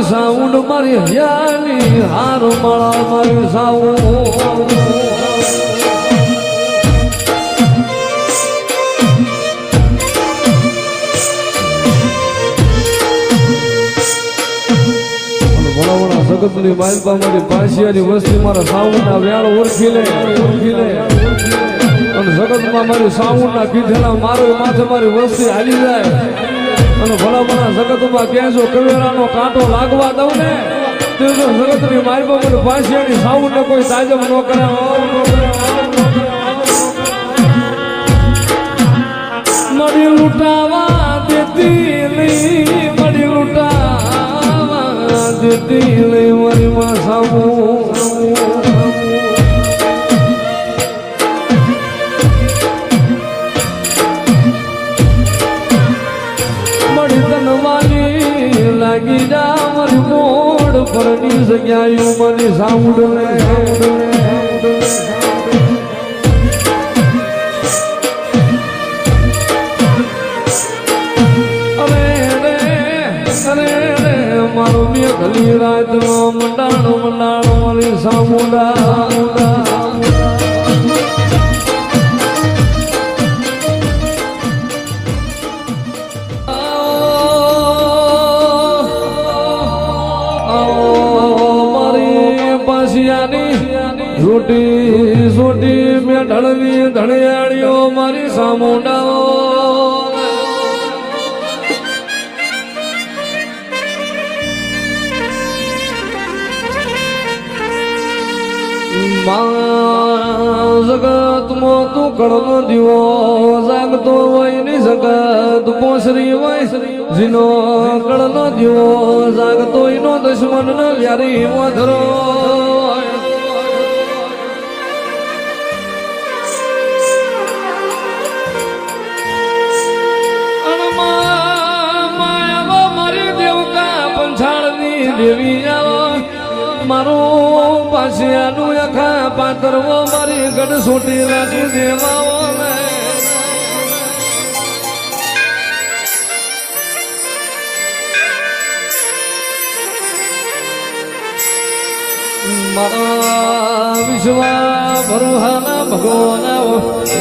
મારી સાઉન્ડ, મારી હયાની હાર માળા, મારી સાઉન્ડ. જગતની માલપા મારી પાસિયાની વસ્તી મારા સાઉન્ડના વ્યાળ ઓળખી લે ઓળખી લે. અને જગતમાં મારી સાઉન્ડના કીધેલા મારો માથે મારી વસ્તી હાલી જાય. અને ભલા ભલા જગતમાં ક્યાં જો કવેરાનો કાંટો લાગવા દઉં ને, તે જો જગતની મારી પાસિયાની સાઉન્ડને કોઈ તાજમ ન કરે. મળી લૂંટાવા દેતી નહીં મળી લૂંટાવા દેતી નહીં મારી માં સામું પરની જગ્યાએ મારી સાઉન્ડ ને મારો મેં ગલી રાત મંડાણો મંડાણો સામુંડા પાસિયાની રોટી સોટી મેં ઢળવી ધણિયાળીઓ મારી સામુંડાઓ. જગતમાં તું કળનો દીવો જાગતો હોયની જગત પોસરી હોય, જીનો કળનો દીવો જાગતો એનો દુશ્મન વ્યારી વધરો દેવી આવો મારો પાસિયાનું અખા પાતરવો મારી ગઢ સોટી રાજુ દેવાઓ મારા વિશ્વા ભરવાના ભગવાના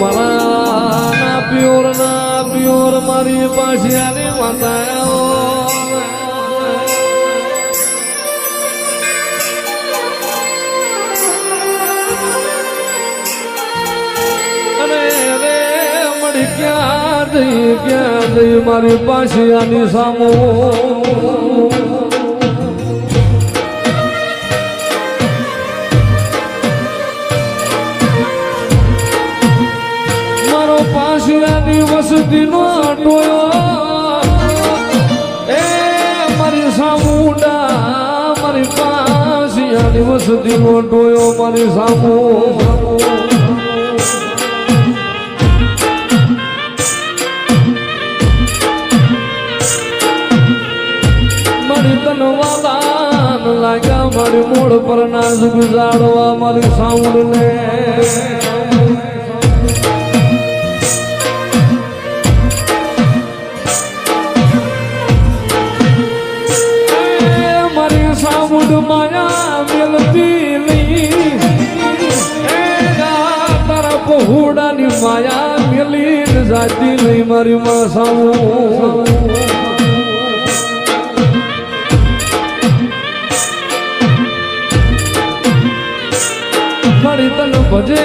મારા પ્યોર ના પ્યોર મારી પાસિયાની માતાઓ અરે ક્યાં મારી પાસે આની સામો. મારો પાસિયાની વસતી નો ટોયો એ મારી સામુડા મારી પાસિયાની વસતી નો ટોયો મારી સામુ. મારી મૂળ પર નાજ ગુજારવા મારી સાઉન્ડ ને માયા મેલતી નહીં તારા પહોડાની માયા મેલી જાતી નહીં મારી માં તન ભજે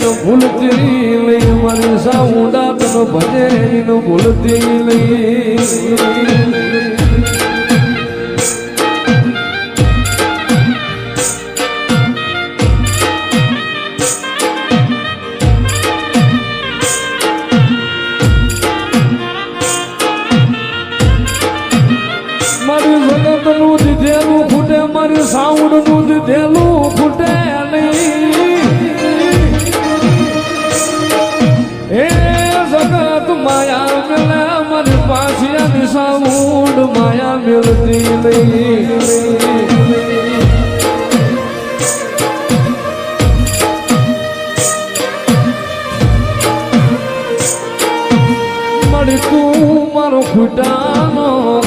નો ભૂલતી લઈ મારી સાઉન્ડા તન ભજે નો ભૂલતી લઈ એ જગત માયા મેલે પાછિયા દિશા સાઉન્ડ માયા મેળતી તું તું મારો ખૂટાનો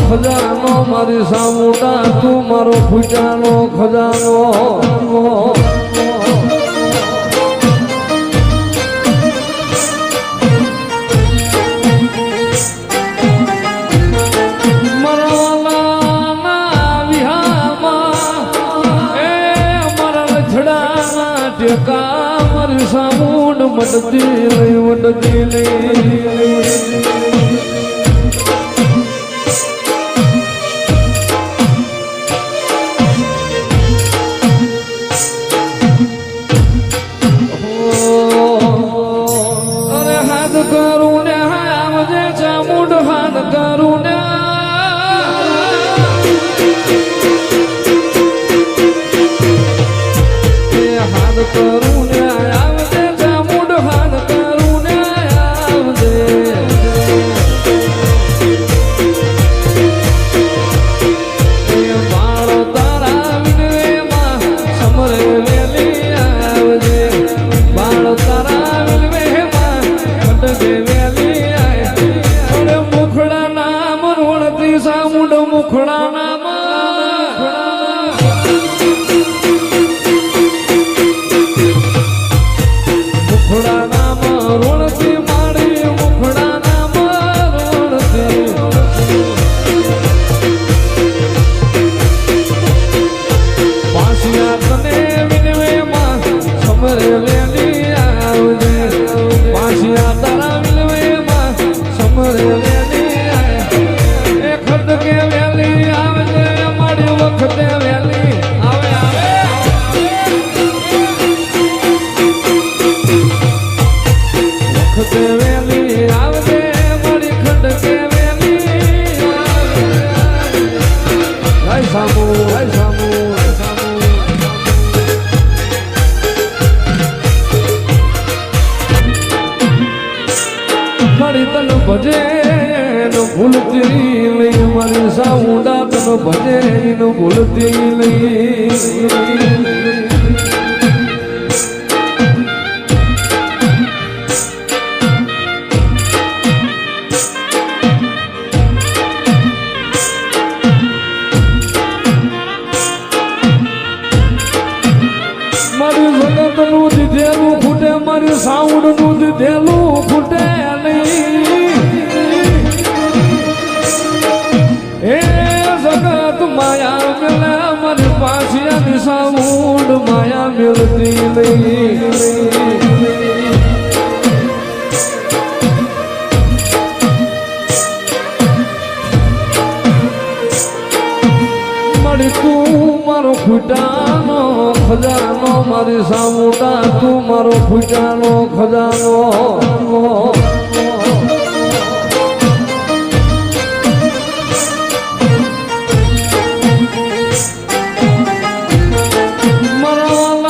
ખજાનો, મારી સામુટા તું મારો ખૂટાનો ખજાનો. ટેકા મારી સામુંડ મટતી વટતી મટતી રોણતી સામુંડ મુખડા નામ મુખડા નામ રોણતી પાસિયા તને મારી તન ભજે ભૂલતી લઈ મારી સાઉડા તન ભજે ભૂલતી લઈ મારી સાઉન્ડનું દીધેલું ખૂટે નહીં. એ જગત માયા મેલે, મારી પાછિયાની સાઉન્ડ માયા મેળતી નહીં. મારી સામુટા તું મારો ખુજાનો ખજાનો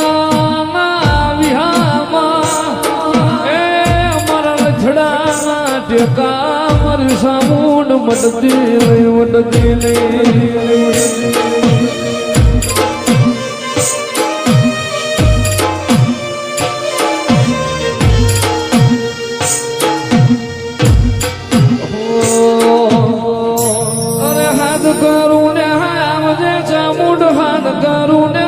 મરવાલાના વિહામાં એ મારા લથડાના ટેકા મારી સામુંડ મટતી લઈ મટતી લઈ હાથ કરું ને હામ જે ચામુંડ હાથ કરું